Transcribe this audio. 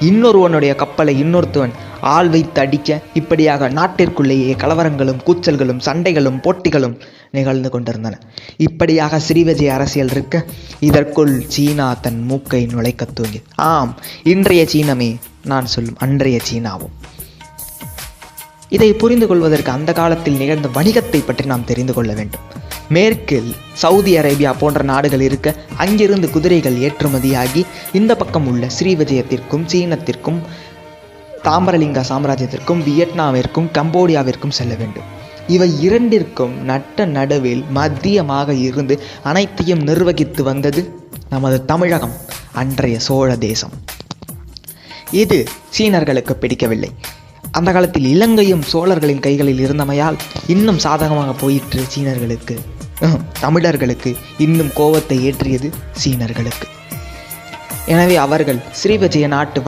இன்னொருவனுடைய கப்பலை இன்னொருத்தவன் ஆள் வைத்து அடிக்க இப்படியாக நாட்டிற்குள்ளேயே கலவரங்களும் கூச்சல்களும் சண்டைகளும் போட்டிகளும் நிகழ்ந்து கொண்டிருந்தன. இப்படியாக ஸ்ரீவிஜய அரசியல் இருக்க இதற்குள் சீனா தன் மூக்கை நுழைக்கத் தூங்கி ஆம் இன்றைய சீனமே நான் சொல்லும் அன்றைய சீனாவும். இதை புரிந்து கொள்வதற்கு அந்த காலத்தில் நிகழ்ந்த வணிகத்தை பற்றி நாம் தெரிந்து கொள்ள வேண்டும். மேற்கில் சவுதி அரேபியா போன்ற நாடுகள் இருக்க அங்கிருந்து குதிரைகள் ஏற்றுமதியாகி இந்த பக்கம் உள்ள ஸ்ரீவிஜயத்திற்கும் சீனத்திற்கும் தாம்பரலிங்க சாம்ராஜ்யத்திற்கும் வியட்நாமிற்கும் கம்போடியாவிற்கும் செல்ல வேண்டும். இவை இரண்டிற்கும் நட்ட நடுவில் மத்தியமாக இருந்து அனைத்தையும் நிர்வகித்து வந்தது நமது தமிழகம் அன்றைய சோழ தேசம். இது சீனர்களுக்கு பிடிக்கவில்லை. அந்த காலத்தில் இலங்கையும் சோழர்களின் கைகளில் இருந்தமையால் இன்னும் சாதகமாக போயிற்று சீனர்களுக்கு. தமிழர்களுக்கு இன்னும் கோபத்தை ஏற்றியது சீனர்களுக்கு. எனவே அவர்கள் ஸ்ரீவிஜய நாட்டு